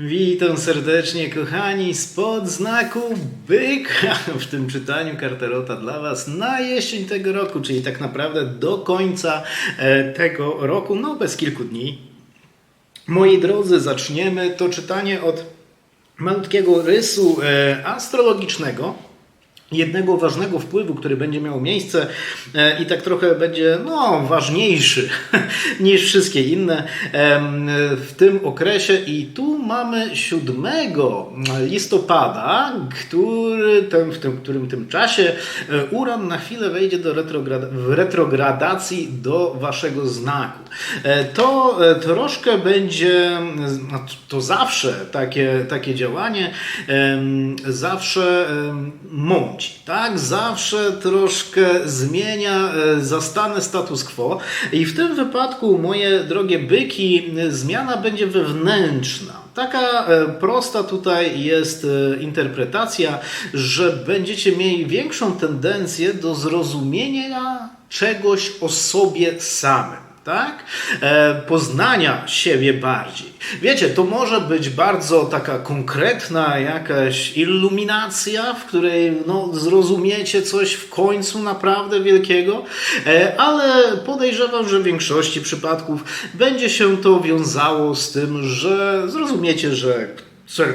Witam serdecznie, kochani, spod znaku byka w tym czytaniu karterota dla Was na jesień tego roku, czyli tak naprawdę do końca e, tego roku, no bez kilku dni. Moi drodzy, zaczniemy to czytanie od malutkiego rysu e, astrologicznego jednego ważnego wpływu, który będzie miał miejsce e, i tak trochę będzie no, ważniejszy niż wszystkie inne w tym okresie. I tu mamy 7 listopada, który tym, w tym, którym tym czasie e, Uran na chwilę wejdzie do retrograd w retrogradacji do waszego znaku. E, To troszkę będzie, no, to zawsze takie, takie działanie, zawsze em, tak? Zawsze troszkę zmienia e, zastany status quo i w tym wypadku, moje drogie byki, zmiana będzie wewnętrzna. Taka e, prosta tutaj jest e, interpretacja, że będziecie mieli większą tendencję do zrozumienia czegoś o sobie samym tak? E, poznania siebie bardziej. Wiecie, to może być bardzo taka konkretna jakaś iluminacja, w której no, zrozumiecie coś w końcu naprawdę wielkiego, e, ale podejrzewam, że w większości przypadków będzie się to wiązało z tym, że zrozumiecie, że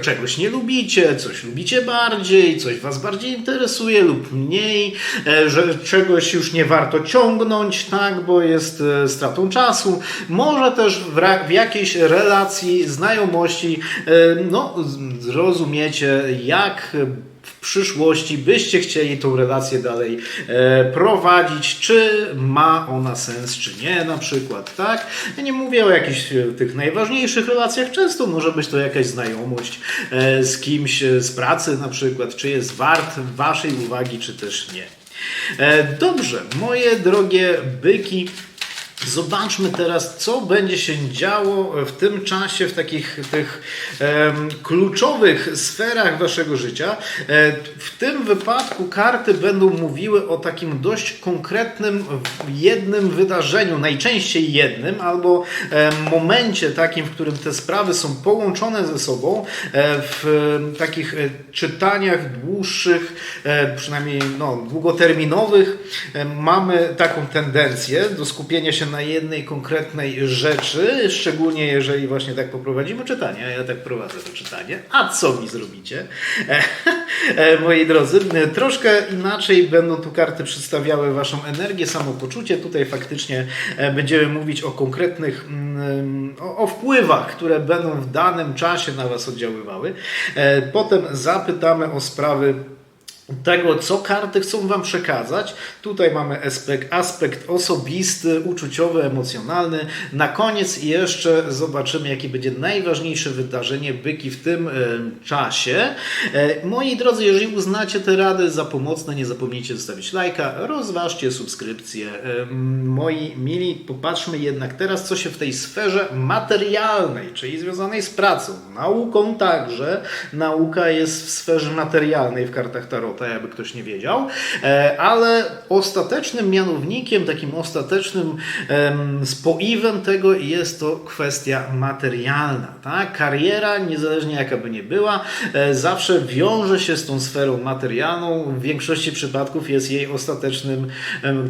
czegoś nie lubicie, coś lubicie bardziej, coś was bardziej interesuje lub mniej, e, że czegoś już nie warto ciągnąć, tak, bo jest e, stratą czasu. Może też w, jakiejś relacji, znajomości, e, no, zrozumiecie, jak w przyszłości byście chcieli tą relację dalej e, prowadzić, czy ma ona sens, czy nie na przykład, tak? Ja nie mówię o jakichś e, tych najważniejszych relacjach, często może być to jakaś znajomość e, z kimś z pracy na przykład, czy jest wart waszej uwagi, czy też nie. Dobrze, moje drogie byki, Zobaczmy teraz, co będzie się działo w tym czasie, w takich tych em, kluczowych sferach waszego życia. E, w tym wypadku karty będą mówiły o takim dość konkretnym jednym wydarzeniu, najczęściej jednym, albo em, momencie takim, w którym te sprawy są połączone ze sobą, e, w takich e, czytaniach dłuższych, e, przynajmniej no, długoterminowych, e, mamy taką tendencję do skupienia się na jednej konkretnej rzeczy, szczególnie jeżeli właśnie tak poprowadzimy czytanie, a ja tak prowadzę to czytanie. A co mi zrobicie? E, e, moi drodzy, troszkę inaczej będą tu karty przedstawiały waszą energię, samopoczucie. Tutaj faktycznie e, będziemy mówić o konkretnych, o, o wpływach, które będą w danym czasie na was oddziaływały. Potem zapytamy o sprawy tego, co karty chcą Wam przekazać. Tutaj mamy aspekt, aspekt osobisty, uczuciowy, emocjonalny. Na koniec jeszcze zobaczymy, jakie będzie najważniejsze wydarzenie byki w tym e, czasie. E, moi drodzy, jeżeli uznacie te rady za pomocne, nie zapomnijcie zostawić lajka, rozważcie subskrypcję. E, moi mili, popatrzmy jednak teraz, co się w tej sferze materialnej, czyli związanej z pracą, nauką także. Nauka jest w sferze materialnej w kartach Tarota, jakby ktoś nie wiedział, E, ale ostatecznym mianownikiem, takim ostatecznym em, spoiwem tego jest to kwestia materialna. Tak? Kariera, niezależnie jaka by nie była, e, zawsze wiąże się z tą sferą materialną. W większości przypadków jest jej ostatecznym,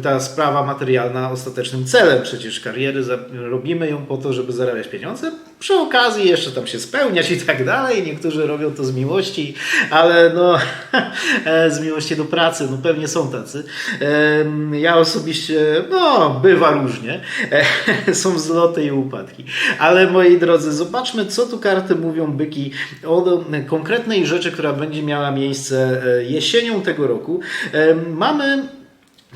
ta sprawa materialna ostatecznym celem przecież kariery. Robimy ją po to, żeby zarabiać pieniądze. Przy okazji jeszcze tam się spełniać i tak dalej. Niektórzy robią to z miłości, ale no e, z miłości do pracy, no pewnie są tacy. Ja osobiście, no bywa różnie. E, Są wzloty i upadki. Ale moi drodzy, zobaczmy, co tu karty mówią byki o konkretnej rzeczy, która będzie miała miejsce e, jesienią tego roku. Mamy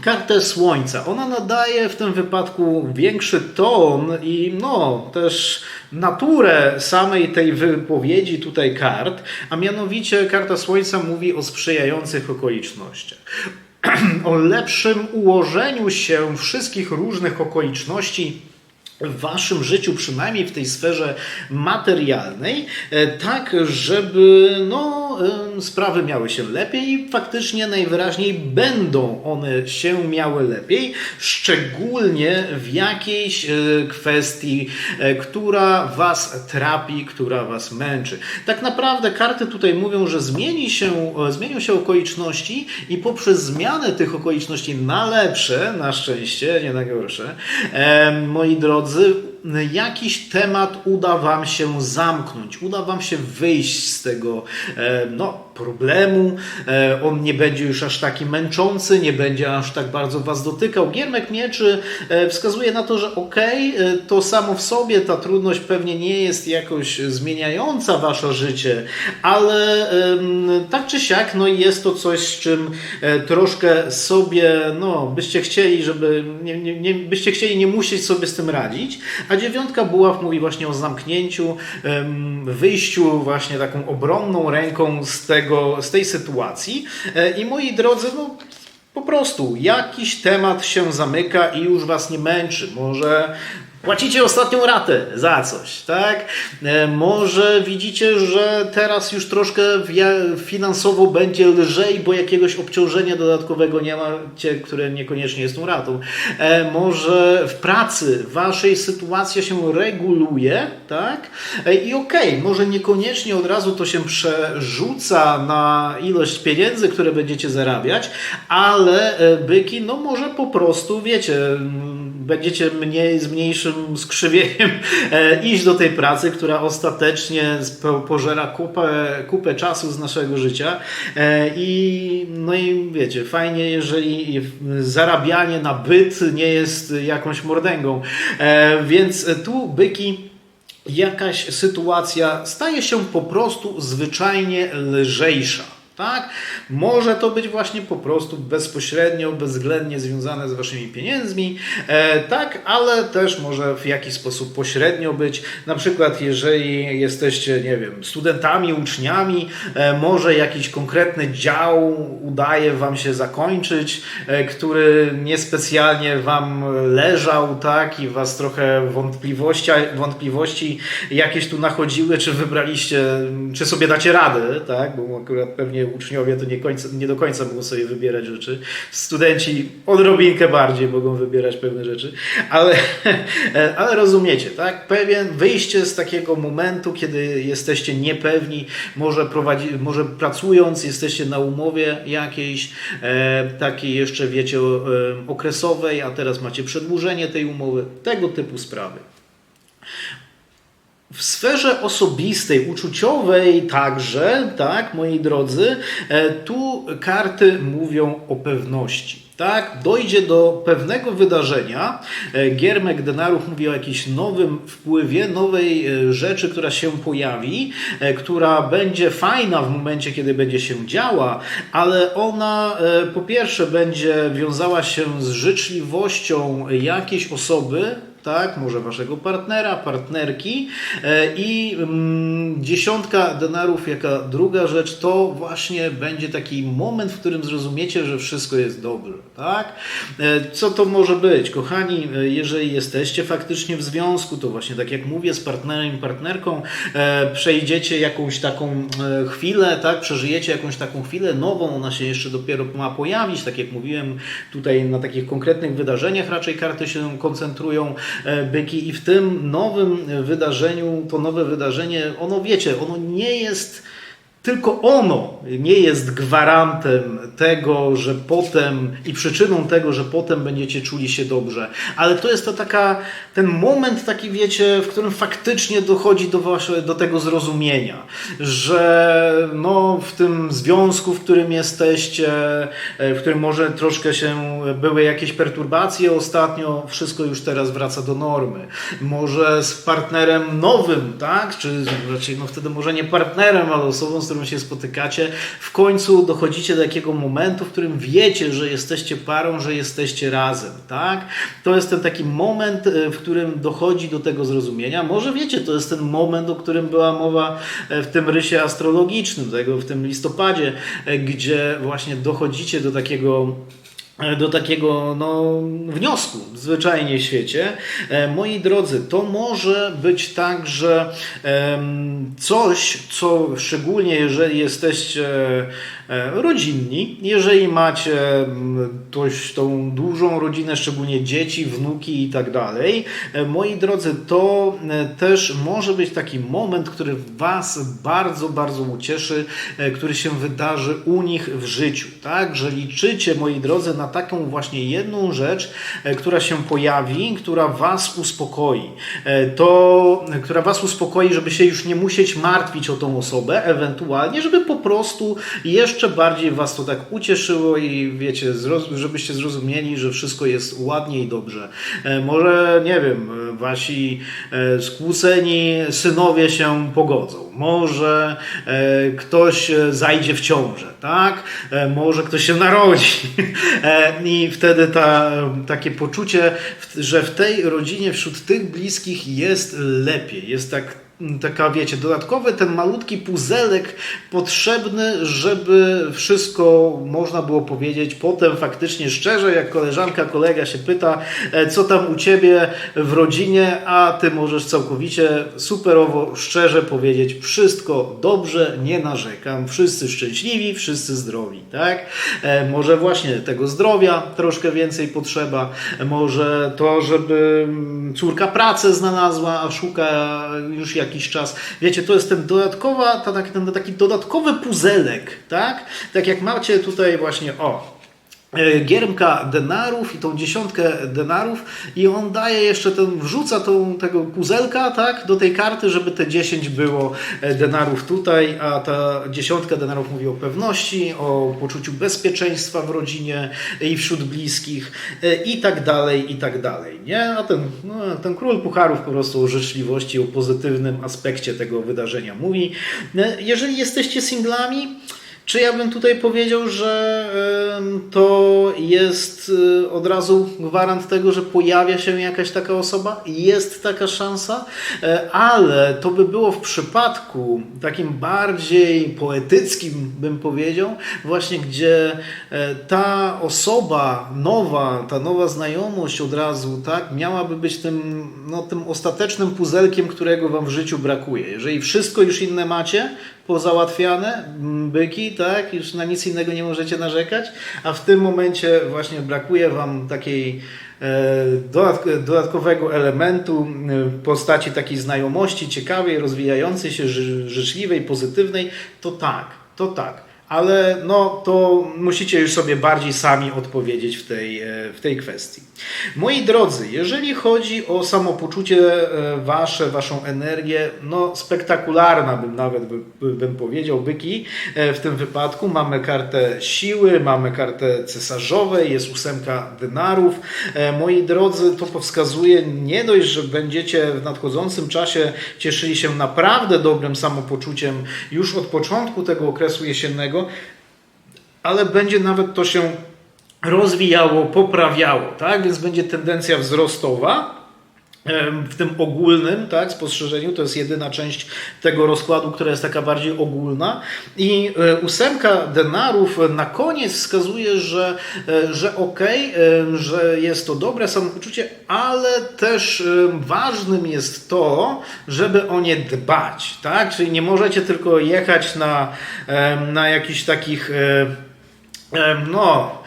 kartę Słońca. Ona nadaje w tym wypadku większy ton i no też naturę samej tej wypowiedzi tutaj kart, a mianowicie karta Słońca mówi o sprzyjających okolicznościach. O lepszym ułożeniu się wszystkich różnych okoliczności w waszym życiu, przynajmniej w tej sferze materialnej, e, tak żeby no, e, sprawy miały się lepiej i faktycznie najwyraźniej będą one się miały lepiej, szczególnie w jakiejś e, kwestii, która was trapi, która was męczy. Tak naprawdę karty tutaj mówią, że zmieni się, zmienią się okoliczności i poprzez zmianę tych okoliczności na lepsze, na szczęście, nie na gorsze, moi drodzy, drodzy, jakiś temat uda Wam się zamknąć, uda Wam się wyjść z tego e, no, problemu. E, on nie będzie już aż taki męczący, nie będzie aż tak bardzo Was dotykał. Giermek Mieczy e, wskazuje na to, że okej, okay, to samo w sobie ta trudność pewnie nie jest jakoś zmieniająca Wasze życie, ale tak czy siak no, jest to coś, z czym troszkę sobie, no, byście chcieli, żeby, nie, nie, nie, byście chcieli nie musieć sobie z tym radzić, a dziewiątka buław mówi właśnie o zamknięciu, wyjściu właśnie taką obronną ręką z, tego, z tej sytuacji. E, I moi drodzy, no po prostu jakiś temat się zamyka i już was nie męczy. Może Płacicie ostatnią ratę za coś, tak? E, może widzicie, że teraz już troszkę finansowo będzie lżej, bo jakiegoś obciążenia dodatkowego nie macie, które niekoniecznie jest tą ratą. E, może w pracy waszej sytuacja się reguluje, tak? E, I okej, okay, może niekoniecznie od razu to się przerzuca na ilość pieniędzy, które będziecie zarabiać, ale byki, no może po prostu, wiecie, będziecie mniej, z mniejszym skrzywieniem e, iść do tej pracy, która ostatecznie pożera kupę, kupę czasu z naszego życia. E, I no i wiecie, fajnie, jeżeli zarabianie na byt nie jest jakąś mordęgą. E, więc tu byki jakaś sytuacja staje się po prostu zwyczajnie lżejsza. Tak? Może to być właśnie po prostu bezpośrednio, bezwzględnie związane z waszymi pieniędzmi, e, tak, ale też może w jakiś sposób pośrednio być. Na przykład, jeżeli jesteście, nie wiem, studentami, uczniami, e, może jakiś konkretny dział udaje wam się zakończyć, e, który niespecjalnie wam leżał, tak, i was trochę wątpliwości, wątpliwości jakieś tu nachodziły, czy wybraliście, czy sobie dacie radę, tak, bo akurat pewnie uczniowie to nie, końca, nie do końca mogą sobie wybierać rzeczy. Studenci odrobinkę bardziej mogą wybierać pewne rzeczy, ale, ale rozumiecie, tak? Pewien wyjście z takiego momentu, kiedy jesteście niepewni, może, prowadzi, może pracując, jesteście na umowie jakiejś, e, takiej jeszcze, wiecie, e, okresowej, a teraz macie przedłużenie tej umowy, tego typu sprawy. W sferze osobistej, uczuciowej także, tak, moi drodzy, e, tu karty mówią o pewności. Tak, dojdzie do pewnego wydarzenia. E, Giermek Denarów mówi o jakimś nowym wpływie, nowej e, rzeczy, która się pojawi, która będzie fajna w momencie, kiedy będzie się działa, ale ona po pierwsze będzie wiązała się z życzliwością jakiejś osoby, tak, może waszego partnera, partnerki e, i mm, dziesiątka denarów, jaka druga rzecz, to właśnie będzie taki moment, w którym zrozumiecie, że wszystko jest dobre, tak? E, co to może być? Kochani, e, jeżeli jesteście faktycznie w związku, to właśnie tak jak mówię, z partnerem partnerką przejdziecie jakąś taką chwilę, tak, przeżyjecie jakąś taką chwilę nową, ona się jeszcze dopiero ma pojawić, tak jak mówiłem, tutaj na takich konkretnych wydarzeniach raczej karty się koncentrują, byki i w tym nowym wydarzeniu, to nowe wydarzenie, ono wiecie, ono nie jest tylko ono nie jest gwarantem tego, że potem i przyczyną tego, że potem będziecie czuli się dobrze. Ale to jest to taka, ten moment taki, wiecie, w którym faktycznie dochodzi do, wasze, do tego zrozumienia, że no, w tym związku, w którym jesteście, e, w którym może troszkę się były jakieś perturbacje ostatnio, wszystko już teraz wraca do normy. Może z partnerem nowym, tak? Czy raczej no wtedy może nie partnerem, ale osobą, którą się spotykacie, w końcu dochodzicie do takiego momentu, w którym wiecie, że jesteście parą, że jesteście razem, tak? To jest ten taki moment, e, w którym dochodzi do tego zrozumienia. Może wiecie, to jest ten moment, o którym była mowa e, w tym rysie astrologicznym, tego w tym listopadzie, e, gdzie właśnie dochodzicie do takiego do takiego no, wniosku zwyczajnie w świecie. E, moi drodzy, to może być także coś, co szczególnie jeżeli jesteście e, rodzinni, jeżeli macie mm, dość tą dużą rodzinę, szczególnie dzieci, wnuki i tak dalej, e, moi drodzy, to e, też może być taki moment, który Was bardzo, bardzo ucieszy, e, który się wydarzy u nich w życiu, tak? Że liczycie, moi drodzy, na taką właśnie jedną rzecz, e, która się pojawi, która Was uspokoi. E, To, e, która Was uspokoi, żeby się już nie musieć martwić o tą osobę, ewentualnie, żeby po prostu jeszcze bardziej Was to tak ucieszyło i wiecie, żebyście zrozumieli, że wszystko jest ładnie i dobrze. E, Może, nie wiem, e, Wasi e, skłóceni synowie się pogodzą. Może ktoś zajdzie w ciążę, tak? Może ktoś się narodzi. I wtedy ta, takie poczucie, że w tej rodzinie, wśród tych bliskich jest lepiej. Jest tak taka, wiecie, dodatkowy ten malutki puzelek potrzebny, żeby wszystko można było powiedzieć. Potem faktycznie szczerze, jak koleżanka, kolega się pyta, e, co tam u ciebie w rodzinie, a ty możesz całkowicie superowo, szczerze powiedzieć, wszystko dobrze, nie narzekam, wszyscy szczęśliwi, wszyscy zdrowi, tak? E, Może właśnie tego zdrowia troszkę więcej potrzeba, może to, żeby mm, córka pracę znalazła, a szuka już jakiś czas. Wiecie, to jest ten dodatkowa, taki- ten taki dodatkowy puzelek, tak? Tak jak macie tutaj właśnie, o, giermka denarów i tą dziesiątkę denarów i on daje jeszcze ten, wrzuca tą, tego puzelka, tak, do tej karty, żeby te 10 było e, denarów tutaj, a ta dziesiątka denarów mówi o pewności, o poczuciu bezpieczeństwa w rodzinie i wśród bliskich e, i tak dalej, i tak dalej, nie? A ten, no, ten król pucharów po prostu o życzliwości, o pozytywnym aspekcie tego wydarzenia mówi. E, Jeżeli jesteście singlami, czy ja bym tutaj powiedział, że to jest y, od razu gwarant tego, że pojawia się jakaś taka osoba? Jest taka szansa, E, ale to by było w przypadku takim bardziej poetyckim, bym powiedział, właśnie gdzie e, ta osoba nowa, ta nowa znajomość od razu, tak, miałaby być tym, no, tym ostatecznym puzelkiem, którego wam w życiu brakuje. Jeżeli wszystko już inne macie, pozałatwiane, byki, tak, już na nic innego nie możecie narzekać, a w tym momencie właśnie brakuje Wam takiej e, dodatk- dodatkowego elementu e, w postaci takiej znajomości ciekawej, rozwijającej się, ży- życzliwej, pozytywnej, to tak, to tak. Ale no, to musicie już sobie bardziej sami odpowiedzieć w tej, e, w tej kwestii. Moi drodzy, jeżeli chodzi o samopoczucie e, wasze, waszą energię, no spektakularna bym nawet by, by- bym powiedział, byki. E, W tym wypadku mamy kartę siły, mamy kartę cesarzowej, jest ósemka denarów. E, Moi drodzy, to powskazuje nie dość, że będziecie w nadchodzącym czasie cieszyli się naprawdę dobrym samopoczuciem już od początku tego okresu jesiennego, ale będzie nawet to się rozwijało, poprawiało, tak? Więc będzie tendencja wzrostowa. W tym ogólnym tak, spostrzeżeniu to jest jedyna część tego rozkładu, która jest taka bardziej ogólna. I e, ósemka denarów na koniec wskazuje, że, e, że okej, e, że jest to dobre samopoczucie, ale też ważnym jest to, żeby o nie dbać. Tak? Czyli nie możecie tylko jechać na, na jakichś takich. no,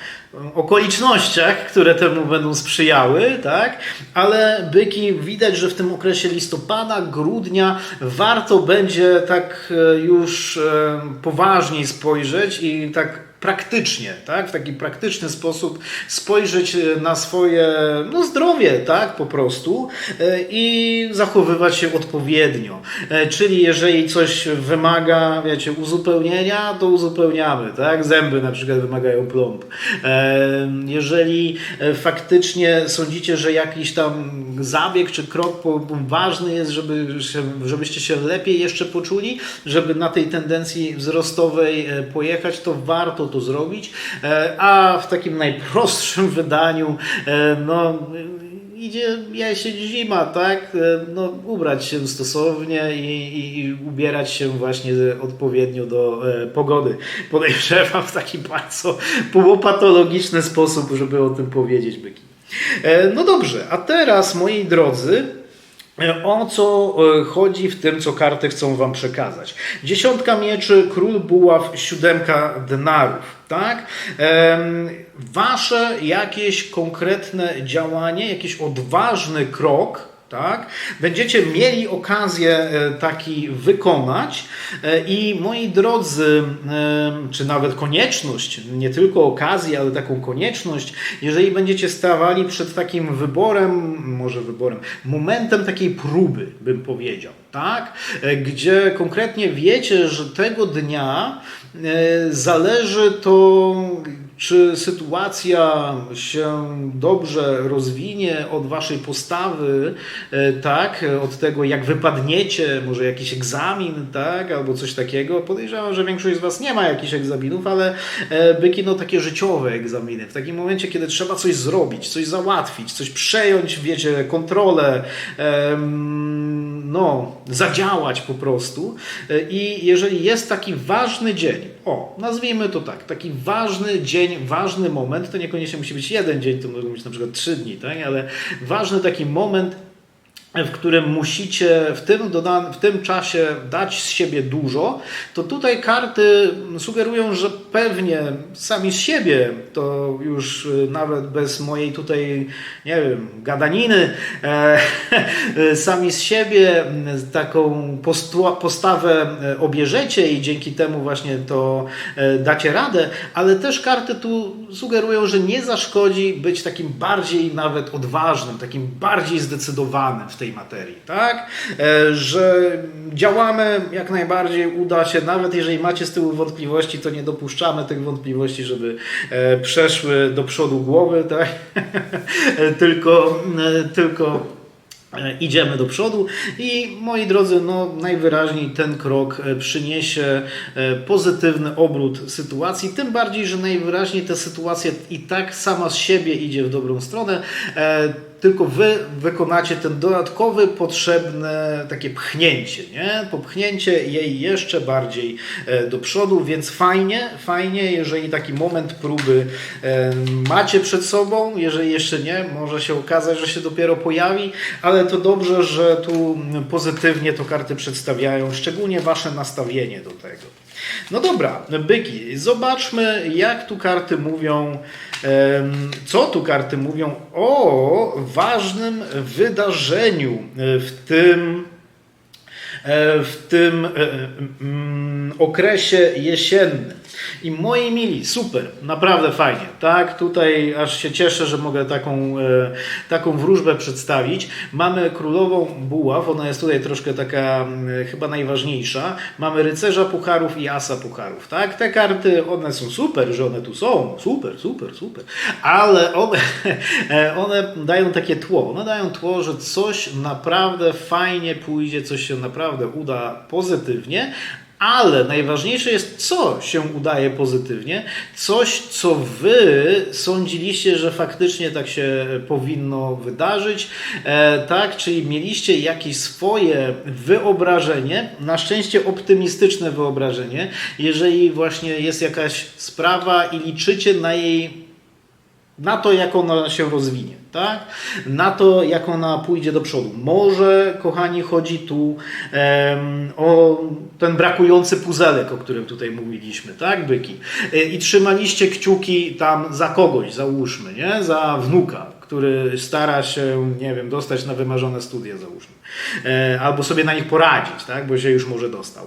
okolicznościach, które temu będą sprzyjały, tak? Ale byki widać, że w tym okresie listopada, grudnia warto będzie tak e, już e, poważniej spojrzeć i tak praktycznie, tak? w taki praktyczny sposób spojrzeć e, na swoje no, zdrowie, tak? po prostu e, i zachowywać się odpowiednio. E, Czyli jeżeli coś wymaga, wiecie, uzupełnienia, to uzupełniamy, tak? Zęby na przykład wymagają plomb. Jeżeli faktycznie sądzicie, że jakiś tam zabieg czy krok ważny jest, żeby się, żebyście się lepiej jeszcze poczuli, żeby na tej tendencji wzrostowej pojechać, to warto to zrobić. E, A w takim najprostszym wydaniu, e, no idzie jesień, zima, tak? E, No, ubrać się stosownie i, i, i ubierać się właśnie odpowiednio do e, pogody. Podejrzewam w taki bardzo półpatologiczny sposób, żeby o tym powiedzieć, byki. E, No dobrze, a teraz, moi drodzy, O co e, chodzi w tym, co karty chcą wam przekazać? Dziesiątka mieczy, król buław, siódemka denarów. Tak? Wasze jakieś konkretne działanie, jakiś odważny krok, tak? Będziecie mieli okazję e, taki wykonać E, i moi drodzy, e, czy nawet konieczność, nie tylko okazję, ale taką konieczność, jeżeli będziecie stawali przed takim wyborem, może wyborem, momentem takiej próby, bym powiedział, tak? Gdzie konkretnie wiecie, że tego dnia zależy to, czy sytuacja się dobrze rozwinie od waszej postawy, e, tak, od tego jak wypadniecie, może jakiś egzamin, tak, albo coś takiego. Podejrzewam, że większość z was nie ma jakichś egzaminów, ale e, byki no takie życiowe egzaminy. W takim momencie, kiedy trzeba coś zrobić, coś załatwić, coś przejąć, wiecie, kontrolę, em, no, zadziałać po prostu. E, I jeżeli jest taki ważny dzień, o, nazwijmy to tak, taki ważny dzień, ważny moment, to niekoniecznie musi być jeden dzień, to mogą być na przykład trzy dni, tak? ale ważny taki moment, w którym musicie w tym, dodan- w tym czasie dać z siebie dużo, to tutaj karty sugerują, że pewnie sami z siebie, to już y, nawet bez mojej tutaj, nie wiem, gadaniny, e, sami z siebie m, taką postawę obierzecie i dzięki temu właśnie to e, dacie radę, ale też karty tu sugerują, że nie zaszkodzi być takim bardziej nawet odważnym, takim bardziej zdecydowanym tej materii, tak? E, Że działamy jak najbardziej, uda się, nawet jeżeli macie z tyłu wątpliwości, to nie dopuszczamy tych wątpliwości, żeby e, przeszły do przodu głowy, tak? tylko, e, tylko E, Idziemy do przodu i moi drodzy, no najwyraźniej ten krok e, przyniesie e, pozytywny obrót sytuacji, tym bardziej, że najwyraźniej ta sytuacja i tak sama z siebie idzie w dobrą stronę, e, tylko wy wykonacie ten dodatkowy, potrzebne takie pchnięcie, nie? Popchnięcie jej jeszcze bardziej e, do przodu, więc fajnie, fajnie, jeżeli taki moment próby e, macie przed sobą, jeżeli jeszcze nie, może się okazać, że się dopiero pojawi, ale to dobrze, że tu pozytywnie to karty przedstawiają, szczególnie wasze nastawienie do tego. No dobra, byki, zobaczmy jak tu karty mówią, co tu karty mówią o ważnym wydarzeniu e, w tym e, w tym e, mm, okresie jesiennym. I moi mili, super, naprawdę fajnie, tak? Tutaj aż się cieszę, że mogę taką, e, taką wróżbę przedstawić. Mamy królową buław, ona jest tutaj troszkę taka mm, chyba najważniejsza. Mamy rycerza pucharów i asa pucharów, tak? Te karty, one są super, że one tu są, super, super, super, ale one, one dają takie tło, one dają tło, że coś naprawdę fajnie pójdzie, coś się naprawdę uda pozytywnie, ale najważniejsze jest, co się udaje pozytywnie, coś, co wy sądziliście, że faktycznie tak się powinno wydarzyć, e, tak, czyli mieliście jakieś swoje wyobrażenie, na szczęście optymistyczne wyobrażenie, jeżeli właśnie jest jakaś sprawa i liczycie na jej na to, jak ona się rozwinie, tak? Na to, jak ona pójdzie do przodu. Może, kochani, chodzi tu em, o ten brakujący puzelek, o którym tutaj mówiliśmy, tak, byki? E, I trzymaliście kciuki tam za kogoś, załóżmy, nie? Za wnuka, który stara się, nie wiem, dostać na wymarzone studia, załóżmy. E, albo sobie na nich poradzić, tak? Bo się już może dostał.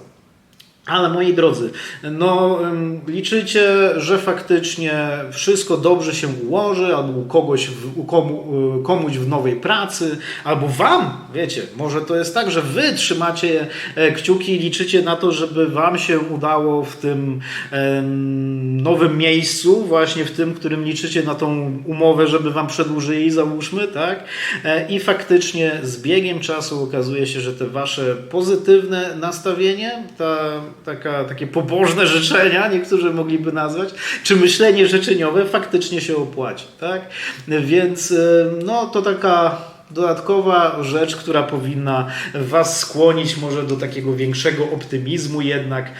Ale moi drodzy, no liczycie, że faktycznie wszystko dobrze się ułoży, albo u kogoś, w, u komu, komuś w nowej pracy, albo wam, wiecie, może to jest tak, że wy trzymacie e, kciuki i liczycie na to, żeby wam się udało w tym em, nowym miejscu, właśnie w tym, którym liczycie na tą umowę, żeby wam przedłużyli, załóżmy, tak? E, I faktycznie z biegiem czasu okazuje się, że te wasze pozytywne nastawienie, ta taka, takie pobożne życzenia, niektórzy mogliby nazwać, czy myślenie życzeniowe faktycznie się opłaci, tak? Więc y, no to taka dodatkowa rzecz, która powinna Was skłonić może do takiego większego optymizmu jednak e,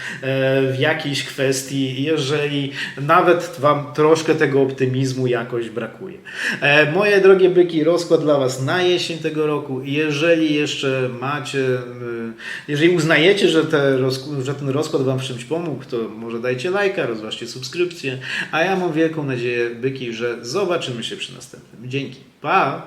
w jakiejś kwestii, jeżeli nawet Wam troszkę tego optymizmu jakoś brakuje. E, Moje drogie byki, rozkład dla Was na jesień tego roku. Jeżeli jeszcze macie, e, jeżeli uznajecie, że, te że ten rozkład Wam w czymś pomógł, to może dajcie lajka, rozważcie subskrypcję, a ja mam wielką nadzieję, byki, że zobaczymy się przy następnym. Dzięki. Pa!